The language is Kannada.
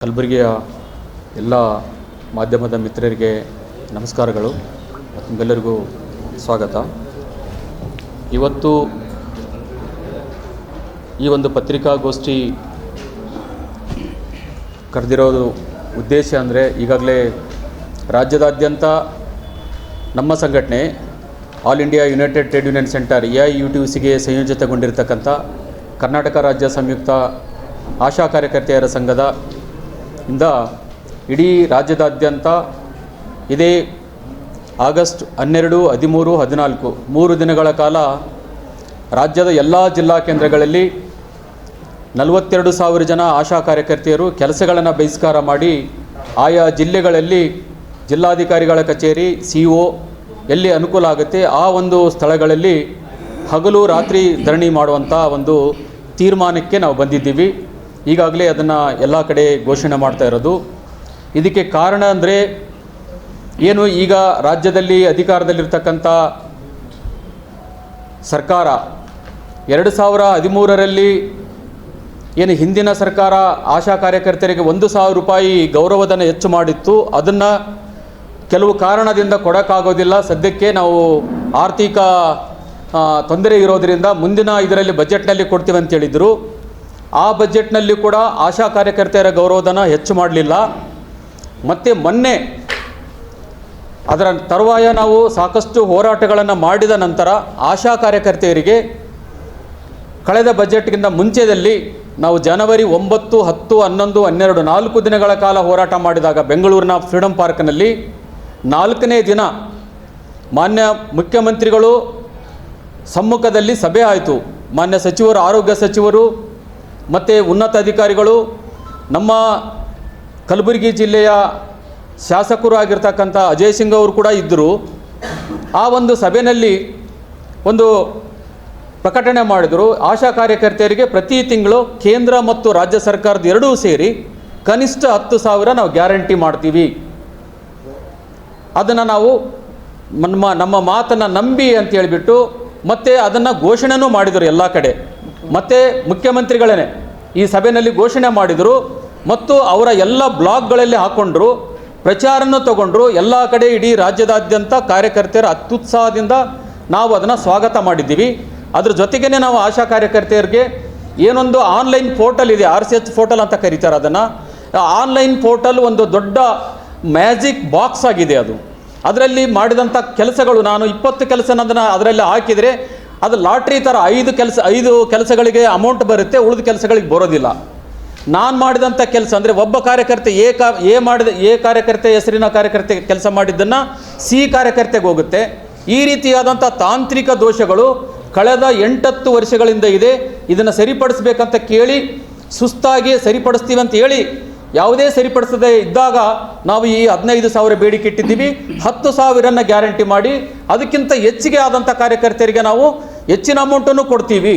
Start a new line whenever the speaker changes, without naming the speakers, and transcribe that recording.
ಕಲಬುರಗಿಯ ಎಲ್ಲ ಮಾಧ್ಯಮದ ಮಿತ್ರರಿಗೆ ನಮಸ್ಕಾರಗಳು ನಿಮ್ಗೆಲ್ಲರಿಗೂ ಸ್ವಾಗತ. ಇವತ್ತು ಈ ಒಂದು ಪತ್ರಿಕಾಗೋಷ್ಠಿ ಕರೆದಿರೋದು ಉದ್ದೇಶ ಅಂದರೆ ಈಗಾಗಲೇ ರಾಜ್ಯದಾದ್ಯಂತ ನಮ್ಮ ಸಂಘಟನೆ All India United Trade Union Centre A I U T ಸಿಗೆ ಸಂಯೋಜಿತಗೊಂಡಿರ್ತಕ್ಕಂಥ ಕರ್ನಾಟಕ ರಾಜ್ಯ ಸಂಯುಕ್ತ ಆಶಾ ಕಾರ್ಯಕರ್ತೆಯರ ಸಂಘದ ಇಂದ ಇಡೀ ರಾಜ್ಯದಾದ್ಯಂತ ಇದೇ ಆಗಸ್ಟ್ ಹನ್ನೆರಡು, ಹದಿಮೂರು, ಹದಿನಾಲ್ಕು, ಮೂರು ದಿನಗಳ ಕಾಲ ರಾಜ್ಯದ ಎಲ್ಲ ಜಿಲ್ಲಾ ಕೇಂದ್ರಗಳಲ್ಲಿ ನಲವತ್ತೆರಡು ಸಾವಿರ ಜನ ಆಶಾ ಕಾರ್ಯಕರ್ತೆಯರು ಕೆಲಸಗಳನ್ನು ಬಹಿಷ್ಕಾರ ಮಾಡಿ ಆಯಾ ಜಿಲ್ಲೆಗಳಲ್ಲಿ ಜಿಲ್ಲಾಧಿಕಾರಿಗಳ ಕಚೇರಿ, ಸಿ ಒ ಎಲ್ಲಿ ಅನುಕೂಲ ಆಗುತ್ತೆ ಆ ಒಂದು ಸ್ಥಳಗಳಲ್ಲಿ ಹಗಲು ರಾತ್ರಿ ಧರಣಿ ಮಾಡುವಂಥ ಒಂದು ತೀರ್ಮಾನಕ್ಕೆ ನಾವು ಬಂದಿದ್ದೀವಿ. ಈಗಾಗಲೇ ಅದನ್ನು ಎಲ್ಲ ಕಡೆ ಘೋಷಣೆ ಮಾಡ್ತಾ ಇರೋದು. ಇದಕ್ಕೆ ಕಾರಣ ಅಂದರೆ ಏನು ಈಗ ರಾಜ್ಯದಲ್ಲಿ ಅಧಿಕಾರದಲ್ಲಿರ್ತಕ್ಕಂಥ ಸರ್ಕಾರ ಎರಡು ಸಾವಿರ ಹದಿಮೂರರಲ್ಲಿ ಏನು ಹಿಂದಿನ ಸರ್ಕಾರ ಆಶಾ ಕಾರ್ಯಕರ್ತರಿಗೆ ಒಂದು ಸಾವಿರ ರೂಪಾಯಿ ಗೌರವಧನ ಹೆಚ್ಚು ಮಾಡಿತ್ತು. ಅದನ್ನು ಕೆಲವು ಕಾರಣದಿಂದ ಕೊಡೋಕ್ಕಾಗೋದಿಲ್ಲ. ಸದ್ಯಕ್ಕೆ ನಾವು ಆರ್ಥಿಕ ತೊಂದರೆ ಇರೋದರಿಂದ ಮುಂದಿನ ಇದರಲ್ಲಿ ಬಜೆಟ್ನಲ್ಲಿ ಕೊಡ್ತೀವಿ ಅಂತ ಹೇಳಿದರು. ಆ ಬಜೆಟ್ನಲ್ಲಿ ಕೂಡ ಆಶಾ ಕಾರ್ಯಕರ್ತೆಯರ ಗೌರವಧನ ಹೆಚ್ಚು ಮಾಡಲಿಲ್ಲ. ಮತ್ತು ಮೊನ್ನೆ ಅದರ ತರುವಾಯ ನಾವು ಸಾಕಷ್ಟು ಹೋರಾಟಗಳನ್ನು ಮಾಡಿದ ನಂತರ ಆಶಾ ಕಾರ್ಯಕರ್ತೆಯರಿಗೆ ಕಳೆದ ಬಜೆಟ್ಗಿಂತ ಮುಂಚೆದಲ್ಲಿ ನಾವು ಜನವರಿ ಒಂಬತ್ತು, ಹತ್ತು, ಹನ್ನೊಂದು, ಹನ್ನೆರಡು, ನಾಲ್ಕು ದಿನಗಳ ಕಾಲ ಹೋರಾಟ ಮಾಡಿದಾಗ ಬೆಂಗಳೂರಿನ ಫ್ರೀಡಂ ಪಾರ್ಕ್ನಲ್ಲಿ ನಾಲ್ಕನೇ ದಿನ ಮಾನ್ಯ ಮುಖ್ಯಮಂತ್ರಿಗಳು ಸಮ್ಮುಖದಲ್ಲಿ ಸಭೆ ಆಯಿತು. ಮಾನ್ಯ ಸಚಿವರು, ಆರೋಗ್ಯ ಸಚಿವರು ಮತ್ತು ಉನ್ನತ ಅಧಿಕಾರಿಗಳು ನಮ್ಮ ಕಲಬುರಗಿ ಜಿಲ್ಲೆಯ ಶಾಸಕರು ಆಗಿರ್ತಕ್ಕಂಥ ಅಜಯ್ ಸಿಂಗ್ ಅವರು ಕೂಡ ಇದ್ದರು. ಆ ಒಂದು ಸಭೆಯಲ್ಲಿ ಒಂದು ಪ್ರಕಟಣೆ ಮಾಡಿದರು. ಆಶಾ ಕಾರ್ಯಕರ್ತೆಯರಿಗೆ ಪ್ರತಿ ತಿಂಗಳು ಕೇಂದ್ರ ಮತ್ತು ರಾಜ್ಯ ಸರ್ಕಾರದ ಎರಡೂ ಸೇರಿ ಕನಿಷ್ಠ ಹತ್ತು ಸಾವಿರ ನಾವು ಗ್ಯಾರಂಟಿ ಮಾಡ್ತೀವಿ. ಅದನ್ನು ನಾವು ನಮ್ಮ ನಮ್ಮ ಮಾತನ್ನು ನಂಬಿ ಅಂತ ಹೇಳಿಬಿಟ್ಟು ಮತ್ತು ಅದನ್ನು ಘೋಷಣೆನೂ ಮಾಡಿದರು ಎಲ್ಲ ಕಡೆ. ಮತ್ತು ಮುಖ್ಯಮಂತ್ರಿಗಳೇ ಈ ಸಭೆಯಲ್ಲಿ ಘೋಷಣೆ ಮಾಡಿದರು ಮತ್ತು ಅವರ ಎಲ್ಲ ಬ್ಲಾಗ್ಗಳಲ್ಲಿ ಹಾಕ್ಕೊಂಡ್ರು ಪ್ರಚಾರನ ತಗೊಂಡ್ರು. ಎಲ್ಲ ಕಡೆ ಇಡೀ ರಾಜ್ಯದಾದ್ಯಂತ ಕಾರ್ಯಕರ್ತೆಯರ ಅತ್ಯುತ್ಸಾಹದಿಂದ ನಾವು ಅದನ್ನು ಸ್ವಾಗತ ಮಾಡಿದ್ದೀವಿ. ಅದ್ರ ಜೊತೆಗೇ ನಾವು ಆಶಾ ಕಾರ್ಯಕರ್ತೆಯರಿಗೆ ಏನೊಂದು ಆನ್ಲೈನ್ ಪೋರ್ಟಲ್ ಇದೆ, ಆರ್ ಸಿ ಎಚ್ ಪೋರ್ಟಲ್ ಅಂತ ಕರೀತಾರೆ ಅದನ್ನು. ಆನ್ಲೈನ್ ಪೋರ್ಟಲ್ ಒಂದು ದೊಡ್ಡ ಮ್ಯಾಜಿಕ್ ಬಾಕ್ಸ್ ಆಗಿದೆ ಅದು. ಅದರಲ್ಲಿ ಮಾಡಿದಂಥ ಕೆಲಸಗಳು, ನಾನು ಇಪ್ಪತ್ತು ಕೆಲಸನ ಅದನ್ನು ಅದರಲ್ಲಿ ಹಾಕಿದರೆ ಅದು ಲಾಟ್ರಿ ಥರ ಐದು ಕೆಲಸ, ಐದು ಕೆಲಸಗಳಿಗೆ ಅಮೌಂಟ್ ಬರುತ್ತೆ, ಉಳಿದ ಕೆಲಸಗಳಿಗೆ ಬರೋದಿಲ್ಲ. ನಾನು ಮಾಡಿದಂಥ ಕೆಲಸ ಅಂದರೆ ಒಬ್ಬ ಕಾರ್ಯಕರ್ತೆ ಎ ಕಾ, ಎ ಮಾಡಿದ, ಎ ಕಾರ್ಯಕರ್ತೆ ಹೆಸರಿನ ಕಾರ್ಯಕರ್ತೆ ಕೆಲಸ ಮಾಡಿದ್ದನ್ನು ಸಿ ಕಾರ್ಯಕರ್ತೆಗೆ ಹೋಗುತ್ತೆ. ಈ ರೀತಿಯಾದಂಥ ತಾಂತ್ರಿಕ ದೋಷಗಳು ಕಳೆದ ಎಂಟತ್ತು ವರ್ಷಗಳಿಂದ ಇದೆ. ಇದನ್ನು ಸರಿಪಡಿಸ್ಬೇಕಂತ ಕೇಳಿ, ಸುಸ್ತಾಗಿ ಸರಿಪಡಿಸ್ತೀವಿ ಅಂತ ಹೇಳಿ, ಯಾವುದೇ ಸರಿಪಡಿಸದೆ ಇದ್ದಾಗ ನಾವು ಈ ಹದಿನೈದು ಸಾವಿರ ಬೇಡಿಕೆ ಇಟ್ಟಿದ್ದೀವಿ. ಹತ್ತು ಸಾವಿರನ ಗ್ಯಾರಂಟಿ ಮಾಡಿ, ಅದಕ್ಕಿಂತ ಹೆಚ್ಚಿಗೆ ಆದಂಥ ಕಾರ್ಯಕರ್ತರಿಗೆ ನಾವು ಹೆಚ್ಚಿನ ಅಮೌಂಟನ್ನು ಕೊಡ್ತೀವಿ